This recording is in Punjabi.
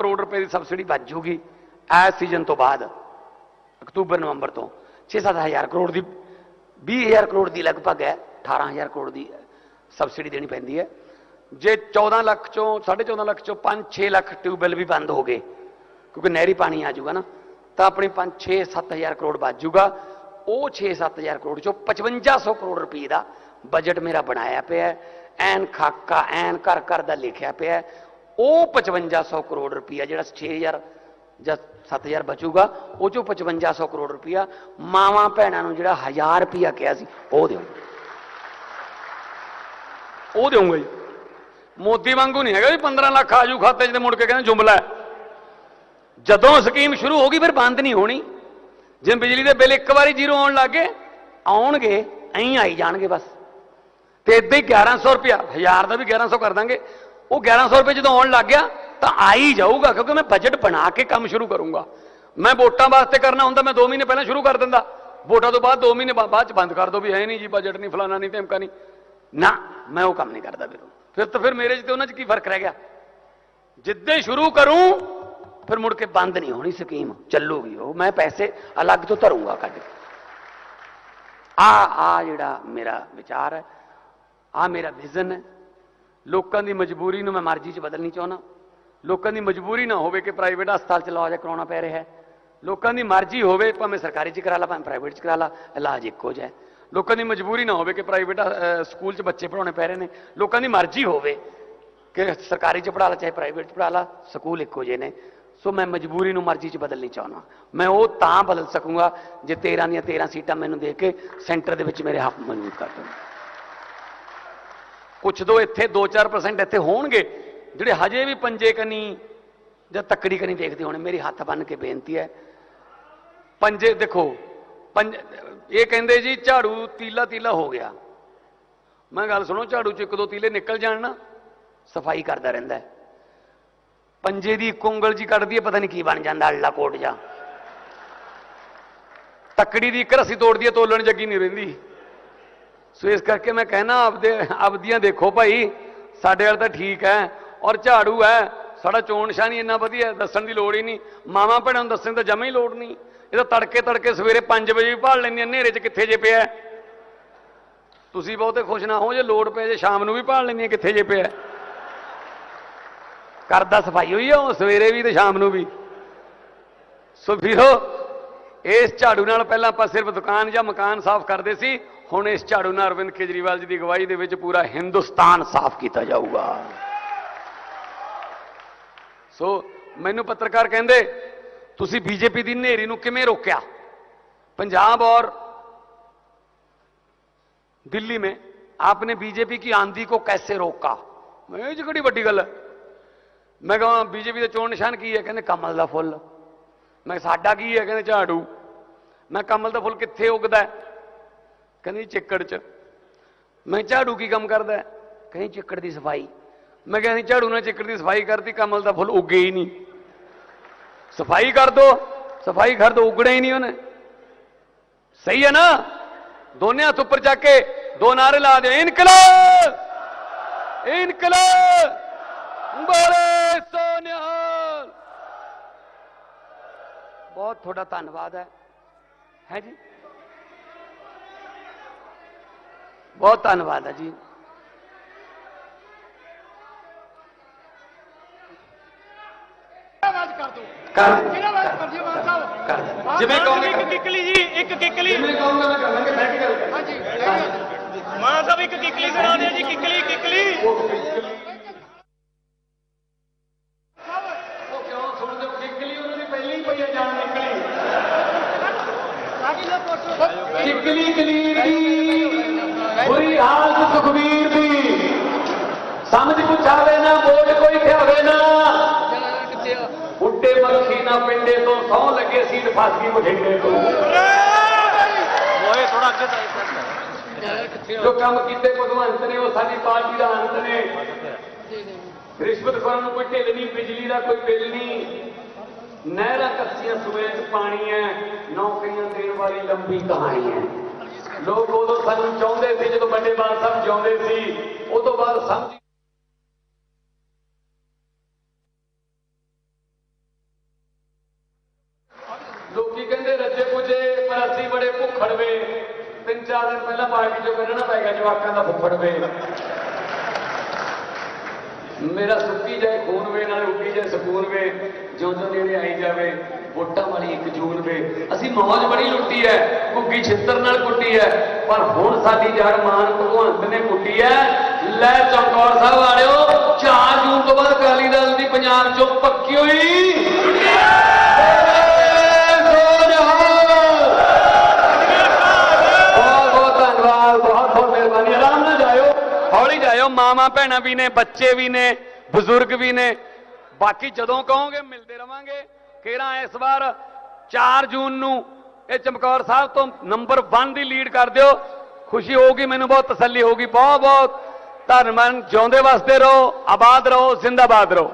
ਕਰੋੜ ਰੁਪਏ ਦੀ ਸਬਸਿਡੀ ਵੱਜ ਜੂਗੀ ਇਸ ਸੀਜ਼ਨ ਤੋਂ ਬਾਅਦ ਅਕਤੂਬਰ ਨਵੰਬਰ ਤੋਂ 6-7000 ਕਰੋੜ ਦੀ 20000 ਕਰੋੜ ਦੀ ਲਗਭਗ ਹੈ 18000 ਕਰੋੜ ਦੀ ਸਬਸਿਡੀ ਦੇਣੀ ਪੈਂਦੀ ਹੈ ਜੇ 14 ਲੱਖ ਚੋਂ 14.5 ਲੱਖ ਚੋਂ 5-6 ਲੱਖ ਟਿਊਬਵੈਲ ਵੀ ਬੰਦ ਹੋ ਗਏ ਕਿਉਂਕਿ ਨਹਿਰੀ ਪਾਣੀ ਆ ਜਾਊਗਾ ਨਾ ਤਾਂ ਆਪਣੀ 5-6-7000 ਕਰੋੜ ਬਚ ਜਾਊਗਾ ਉਹ 6-7000 ਕਰੋੜ ਚੋਂ 5500 ਕਰੋੜ ਰੁਪਏ ਦਾ ਬਜਟ ਮੇਰਾ ਬਣਾਇਆ ਪਿਆ ਹੈ ਐਨ ਖਾਕਾ ਐਨ ਕਰ ਕਰ ਦਾ ਲਿਖਿਆ ਪਿਆ ਹੈ। ਉਹ 5500 ਕਰੋੜ ਰੁਪਇਆ ਜਿਹੜਾ 6000 ਜਾਂ 7000 ਬਚੂਗਾ, ਉਹ ਚੋਂ 5500 ਕਰੋੜ ਰੁਪਇਆ ਮਾਵਾਂ ਭੈਣਾਂ ਨੂੰ ਜਿਹੜਾ 1000 ਰੁਪਇਆ ਕਿਹਾ ਸੀ, ਉਹ ਦਿਓ ਉਹ ਦੇਵਾਂਗਾ ਜੀ। ਮੋਦੀ ਵਾਂਗੂ ਨਹੀਂ ਹੈਗਾ ਵੀ 15 ਲੱਖ ਆਜੂ ਖਾਤੇ 'ਚ ਤੇ ਮੁੜ ਕੇ ਕਹਿੰਦੇ ਜੁਮਲਾ ਜਦੋਂ ਸਕੀਮ ਸ਼ੁਰੂ ਹੋ ਗਈ ਫਿਰ ਬੰਦ ਨਹੀਂ ਹੋਣੀ। ਜੇ ਬਿਜਲੀ ਦੇ ਬਿੱਲ ਇੱਕ ਵਾਰੀ ਜ਼ੀਰੋ ਆਉਣ ਲੱਗੇ ਆਉਣਗੇ, ਐਂ ਆਈ ਜਾਣਗੇ ਬਸ। ਤੇ ਇਦਾਂ ਹੀ 1100 ਰੁਪਿਆ 1000 ਦਾ ਵੀ 1100 ਕਰ ਦਾਂਗੇ। ਉਹ 1100 ਰੁਪਏ ਜਦੋਂ ਆਉਣ ਲੱਗ ਗਿਆ, ਤਾਂ ਆ ਹੀ ਜਾਊਗਾ, ਕਿਉਂਕਿ ਮੈਂ ਬਜਟ ਬਣਾ ਕੇ ਕੰਮ ਸ਼ੁਰੂ ਕਰੂੰਗਾ। ਮੈਂ ਵੋਟਾਂ ਵਾਸਤੇ ਕਰਨਾ ਹੁੰਦਾ, ਮੈਂ 2 ਮਹੀਨੇ ਪਹਿਲਾਂ ਸ਼ੁਰੂ ਕਰ ਦਿੰਦਾ। ਵੋਟਾਂ ਤੋਂ ਬਾਅਦ 2 ਮਹੀਨੇ ਬਾਅਦ ਚ ਬੰਦ ਕਰ ਦੋ ਵੀ ਹੈ ਨਹੀਂ ਜੀ ਬਜਟ ਨਹੀਂ ਫਲਾਣਾ ਨਹੀਂ ਧਮਕਾ ਨਹੀਂ ਨਾ, ਮੈਂ ਉਹ ਕੰਮ ਨਹੀਂ ਕਰਦਾ ਫਿਰ। ਫਿਰ ਤਾਂ ਫਿਰ ਮੇਰੇ 'ਚ ਤੇ ਉਹਨਾਂ 'ਚ ਕੀ ਫ਼ਰਕ ਰਹਿ ਗਿਆ? ਜਿੱਦਾਂ ਸ਼ੁਰੂ ਕਰੂੰ, ਫਿਰ ਮੁੜ ਕੇ ਬੰਦ ਨਹੀਂ ਹੋਣੀ ਸਕੀਮ। ਚੱਲੂਗੀ ਉਹ, ਮੈਂ ਪੈਸੇ ਅਲੱਗ ਤੋਂ ਧਰੂੰਗਾ ਕੱਢ ਕੇ। ਆ ਆ ਜਿਹੜਾ ਮੇਰਾ ਵਿਚਾਰ ਹੈ, ਆ ਮੇਰਾ ਵਿਜ਼ਨ ਹੈ। ਲੋਕਾਂ ਦੀ ਮਜਬੂਰੀ ਨੂੰ ਮੈਂ ਮਰਜ਼ੀ 'ਚ ਬਦਲਣੀ ਚਾਹੁੰਦਾ। ਲੋਕਾਂ ਦੀ ਮਜਬੂਰੀ ਨਾ ਹੋਵੇ ਕਿ ਪ੍ਰਾਈਵੇਟ ਹਸਪਤਾਲ 'ਚ ਇਲਾਜ ਕਰਾਉਣਾ ਪੈ ਰਿਹਾ ਹੈ। ਲੋਕਾਂ ਦੀ ਮਰਜ਼ੀ ਹੋਵੇ ਭਾਵੇਂ ਸਰਕਾਰੀ 'ਚ ਕਰਾ ਲਾ, ਭਾਵੇਂ ਪ੍ਰਾਈਵੇਟ 'ਚ ਕਰਾ ਲਾ, ਇਲਾਜ ਇੱਕੋ ਜਿਹਾ ਲੋਕਾਂ ਦੀ ਮਜਬੂਰੀ ਨਾ ਹੋਵੇ ਕਿ ਪ੍ਰਾਈਵੇਟ ਸਕੂਲ 'ਚ ਬੱਚੇ ਪੜਾਉਣੇ ਪੈ ਰਹੇ ਨੇ। ਲੋਕਾਂ ਦੀ ਮਰਜ਼ੀ ਹੋਵੇ ਕਿ ਸਰਕਾਰੀ 'ਚ ਪੜਾ ਲਾ, ਚਾਹੇ ਪ੍ਰਾਈਵੇਟ 'ਚ ਪੜਾ ਲਾ ਸਕੂਲ ਇੱਕੋ ਜਿਹੇ ਨੇ। ਸੋ ਮੈਂ ਮਜਬੂਰੀ ਨੂੰ ਮਰਜ਼ੀ 'ਚ ਬਦਲਣੀ ਚਾਹੁੰਦਾ। ਮੈਂ ਉਹ ਤਾਂ ਬਦਲ ਸਕੂੰਗਾ ਜੇ 13 ਦੀਆਂ 13 ਸੀਟਾਂ ਮੈਨੂੰ ਦੇ ਕੇ ਸੈਂਟਰ ਦੇ ਵਿੱਚ ਮੇਰੇ ਹੱਕ ਮਜ਼ਬੂਤ ਕਰ ਦੇਣ। ਕੁਛ ਦੋ ਇੱਥੇ 2-4% ਇੱਥੇ ਹੋਣਗੇ। ਜਿਹੜੇ ਹਜੇ ਵੀ ਪੰਜੇ ਕਨੀ ਜਾਂ ਤੱਕੜੀ ਕਨੀ ਦੇਖਦੇ ਹੋਣੇ, ਮੇਰੀ ਹੱਥ ਬੰਨ ਕੇ ਬੇਨਤੀ ਹੈ। ਪੰਜੇ, ਦੇਖੋ, ਪੰਜ, ਇਹ ਕਹਿੰਦੇ ਜੀ ਝਾੜੂ ਤੀਲਾ ਤੀਲਾ ਹੋ ਗਿਆ। ਮੈਂ ਗੱਲ ਸੁਣੋ, ਝਾੜੂ ਚ ਇੱਕ ਦੋ ਤੀਲੇ ਨਿਕਲ ਜਾਣ ਨਾ, ਸਫ਼ਾਈ ਕਰਦਾ ਰਹਿੰਦਾ ਪੰਜੇ ਦੀ ਇੱਕ ਉਂਗਲ ਜੀ ਕੱਢਦੀ ਹੈ, ਪਤਾ ਨਹੀਂ ਕੀ ਬਣ ਜਾਂਦਾ ਅੱਲਾ ਕੋਟ ਜਾ ਤੱਕੜੀ ਦੀ ਇੱਕ ਰੱਸੀ ਤੋੜਦੀ ਹੈ, ਤੋਲਣ ਜੱਗੀ ਨਹੀਂ ਰਹਿੰਦੀ। ਸੋ ਇਸ ਕਰਕੇ ਮੈਂ ਕਹਿਣਾ ਆਪਦੇ, ਆਪਦੀਆਂ ਦੇਖੋ ਭਾਈ, ਸਾਡੇ ਵਾਲ ਤਾਂ ਠੀਕ ਹੈ ਔਰ ਝਾੜੂ ਹੈ ਸਾਡਾ ਚੋਣ ਨਿਸ਼ਾਨ ਹੀ ਇੰਨਾ ਵਧੀਆ ਦੱਸਣ ਦੀ ਲੋੜ ਹੀ ਨਹੀਂ। ਮਾਵਾਂ ਭੈਣਾਂ ਨੂੰ ਦੱਸਣ ਦੀ ਤਾਂ ਜਮਾ ਹੀ ਲੋੜ ਨਹੀਂ। ਇਹ ਤਾਂ ਤੜਕੇ ਤੜਕੇ ਸਵੇਰੇ 5 ਵਜੇ ਵੀ ਭਾਲ ਲੈਂਦੀਆਂ, ਹਨੇਰੇ 'ਚ ਕਿੱਥੇ ਜੇ ਪਿਆ ਤੁਸੀਂ ਬਹੁਤੇ ਖੁਸ਼ ਨਾ ਹੋ ਜੇ ਲੋੜ ਪਏ ਜੇ ਸ਼ਾਮ ਨੂੰ ਵੀ ਭਾਲ ਲੈਂਦੀਆਂ, ਕਿੱਥੇ ਜੇ ਪਿਆ ਹੈ। ਕਰਦਾ ਸਫ਼ਾਈ ਹੋਈ ਆ ਉਹ, ਸਵੇਰੇ ਵੀ ਤੇ ਸ਼ਾਮ ਨੂੰ ਵੀ। ਸੋ ਵੀਰੋ, ਇਸ ਝਾੜੂ ਨਾਲ ਪਹਿਲਾਂ ਆਪਾਂ ਸਿਰਫ ਦੁਕਾਨ ਜਾਂ ਮਕਾਨ ਸਾਫ਼ ਕਰਦੇ ਸੀ ਹੁਣ ਇਸ ਝਾੜੂ ਨਾਲ ਅਰਵਿੰਦ ਕੇਜਰੀਵਾਲ ਜੀ ਦੀ ਅਗਵਾਈ ਦੇ ਵਿੱਚ ਪੂਰਾ ਹਿੰਦੁਸਤਾਨ ਸਾਫ਼ ਕੀਤਾ ਜਾਊਗਾ ਸੋ ਮੈਨੂੰ ਪੱਤਰਕਾਰ ਕਹਿੰਦੇ ਤੁਸੀਂ ਬੀਜੇਪੀ ਦੀ ਨੇਰੀ ਨੂੰ ਕਿਵੇਂ ਰੋਕਿਆ पंजाब और दिल्ली में आपने बीजेपी की आंधी को कैसे रोका मैं ਇਹ 'ਚ ਕਿਹੜੀ ਵੱਡੀ ਗੱਲ ਹੈ ਮੈਂ ਕਹਾਂ ਬੀਜੇਪੀ ਦਾ ਚੋਣ ਨਿਸ਼ਾਨ ਕੀ ਹੈ ਕਹਿੰਦੇ ਕਮਲ ਦਾ ਫੁੱਲ ਮੈਂ ਕਿਹਾ, ਸਾਡਾ ਕੀ ਹੈ ਕਹਿੰਦੇ ਝਾੜੂ ਮੈਂ ਕਮਲ ਦਾ ਫੁੱਲ ਕਿੱਥੇ ਉੱਗਦਾ ਹੈ ਕਹਿੰਦੀ ਚਿੱਕੜ 'ਚ। ਮੈਂ ਝਾੜੂ ਕੀ ਕੰਮ ਕਰਦਾ ਕਹਿੰਦੀ ਚਿੱਕੜ ਦੀ ਸਫ਼ਾਈ। ਮੈਂ ਕਹਿੰਦੀ ਝਾੜੂ ਨਾਲ ਚਿੱਕੜ ਦੀ ਸਫ਼ਾਈ ਕਰਦੀ ਕਮਲ ਦਾ ਫੁੱਲ ਉੱਗੇ ਹੀ ਨਹੀਂ। ਸਫ਼ਾਈ ਕਰ ਦੋ, ਸਫ਼ਾਈ ਕਰ ਦੋ ਉਗੜੇ ਹੀ ਨਹੀਂ ਉਹਨੇ। ਸਹੀ ਹੈ ਨਾ? ਦੋਨੇ ਹੱਥ ਉੱਪਰ ਚੱਕ ਕੇ ਦੋ ਨਾਰੇ ਲਾ ਦਿਓ। ਇਨਕਲਾਬ! ਇਨਕਲਾਬ! ਬੋਲੇ ਸੋਨਿਹਾਲ! ਬਹੁਤ ਤੁਹਾਡਾ ਧੰਨਵਾਦ ਹੈ। ਹੈ ਜੀ? ਬਹੁਤ ਧੰਨਵਾਦ ਹੈ ਜੀ ਆਵਾਜ਼ ਕਰ ਦਿਓ ਕਰ ਕਿਹੜਾ ਆਵਾਜ਼ ਕਰ ਦਿਓ ਮਾਨ ਸਾਹਿਬ ਕਰ ਦੇ। ਮਾਨ ਜਿਵੇਂ ਸਾਹਿਬ, ਕਹੋਗੇ ਇੱਕ ਕਿੱਕਲੀ ਜੀ ਇੱਕ ਕਿੱਕਲੀ ਜਿਵੇਂ ਕਹੋਗੇ ਮੈਂ ਕਰ ਲਾਂਗੇ ਬੈਠ ਕੇ ਗੱਲ ਕਰ ਹਾਂਜੀ ਮਾਨ ਸਾਹਿਬ ਇੱਕ ਕਿੱਕਲੀ ਸੁਣਾ ਦਿਓ ਜੀ ਕਿੱਕਲੀ ਕਿੱਕਲੀ ਉਹ ਕਿਉਂ ਸੁਣਦੇ ਹੋ ਕਿੱਕਲੀ ਉਹਨਾਂ ਦੀ ਪਹਿਲੀ ਹੀ ਪਈ ਹੈ ਜਾਨ ਨਿਕਲੀ ਕਿੱਕਲੀ ਕਲੀਰ ਦੀ ਬੁਰੀ ਹਾਲਤ ਸੁਖਵੀਰ ਦੀ ਸਮਝ ਪੁੱਛਾਵੇ ਨਾ ਬੋਝ ਕੋਈ ਠਿਆਵੇ ਨਾ। ਉੱਡੇ ਮੱਖੀ ਨਾ ਪਿੰਡੇ ਤੋਂ ਸੌ ਲੱਗੇ ਸੀਟ ਫਸ ਗਈ ਬਠਿੰਡੇ ਤੋਂ। ਓਏ ਥੋੜਾ ਅੱਗੇ ਤਾਂ ਜੋ ਕੰਮ ਕੀਤੇ ਭਗਵੰਤ ਨੇ ਉਹ ਸਾਡੀ ਪਾਰਟੀ ਦਾ ਅੰਤ ਨੇ। ਰਿਸ਼ਵਤ ਖੋਰਾਂ ਨੂੰ ਕੋਈ ਢਿੱਲ ਨਹੀਂ ਬਿਜਲੀ ਦਾ ਕੋਈ ਬਿੱਲ ਨਹੀਂ। ਨਹਿਰਾਂ ਕੱਸੀਆਂ ਸੂਏ ਚ ਪਾਣੀ ਹੈ ਨੌਕਰੀਆਂ ਦੇਣ ਵਾਲੀ ਲੰਬੀ ਕਹਾਣੀ ਹੈ। ਲੋਕ ਉਦੋਂ ਸਾਨੂੰ ਗੱਲ ਸਮਝੀ। ਲੋਕੀ ਕਹਿੰਦੇ ਰੱਜੇ ਪੁਜੇ, ਪਰ ਅਸੀਂ ਬੜੇ ਭੁੱਖੜਵੇ ਤਿੰਨ ਚਾਰ ਦਿਨ ਪਹਿਲਾਂ ਪਾਰਟੀ ਚੋਂ ਕੱਢਣਾ ਪੈ ਗਿਆ, ਜਵਾਕਾਂ ਦਾ ਭੁੱਖੜਵੇ ਮੇਰਾ ਸੁੱਕੀ ਜਾਏ ਖੂਨ ਵੇ, ਨਾਲੇ ਉੱਕੀ ਜਾਏ ਸਕੂਨ ਵੇ ਜੋ ਜੋ ਨੇੜੇ ਆਈ ਜਾਵੇ, ਵੋਟਾਂ ਵਾਲੀ ਇੱਕ ਜੂਨ ਵੇ। ਅਸੀਂ ਮੌਜ ਬੜੀ ਲੁੱਟੀ ਐ ਗੁੱਗੀ ਛਿੱਤਰ ਨਾਲ ਕੁੱਟੀ ਐ, ਪਰ ਹੁਣ ਸਾਡੀ ਜਾਨ ਮਾਨ ਭਗਵੰਤ ਨੇ ਕੁੱਟੀ ਐ। ਲੈ ਚਮਕੌਰ ਸਾਹਿਬ ਵਾਲਿਓ 4 ਜੂਨ ਤੋਂ ਬਾਅਦ ਅਕਾਲੀ ਦਲ ਦੀ ਪੰਜਾਬ ਚੋਂ ਪੱਕੀ ਹੋਈ। ਬਹੁਤ ਧੰਨਵਾਦ ਹੌਲੀ ਜਾਇਓ। ਮਾਮਾ ਭੈਣਾਂ ਵੀ ਨੇ, ਬੱਚੇ ਵੀ ਨੇ, ਬਜ਼ੁਰਗ ਵੀ ਨੇ। ਬਾਕੀ ਜਦੋਂ ਕਹੋਗੇ ਮਿਲਦੇ ਰਵਾਂਗੇ। ਕਿਹੜਾ ਇਸ ਵਾਰ 4 ਜੂਨ ਨੂੰ ਇਹ ਚਮਕੌਰ ਸਾਹਿਬ ਤੋਂ ਨੰਬਰ 1 ਦੀ ਲੀਡ ਕਰ ਦਿਓ। ਖੁਸ਼ੀ ਹੋਊਗੀ, ਮੈਨੂੰ ਬਹੁਤ ਤਸੱਲੀ ਹੋਊਗੀ। ਬਹੁਤ ਬਹੁਤ ਧੰਨਵਾਦ ਜਿਉਂਦੇ ਵਸਦੇ ਰਹੋ ਆਬਾਦ ਰਹੋ ਜ਼ਿੰਦਾਬਾਦ ਰਹੋ।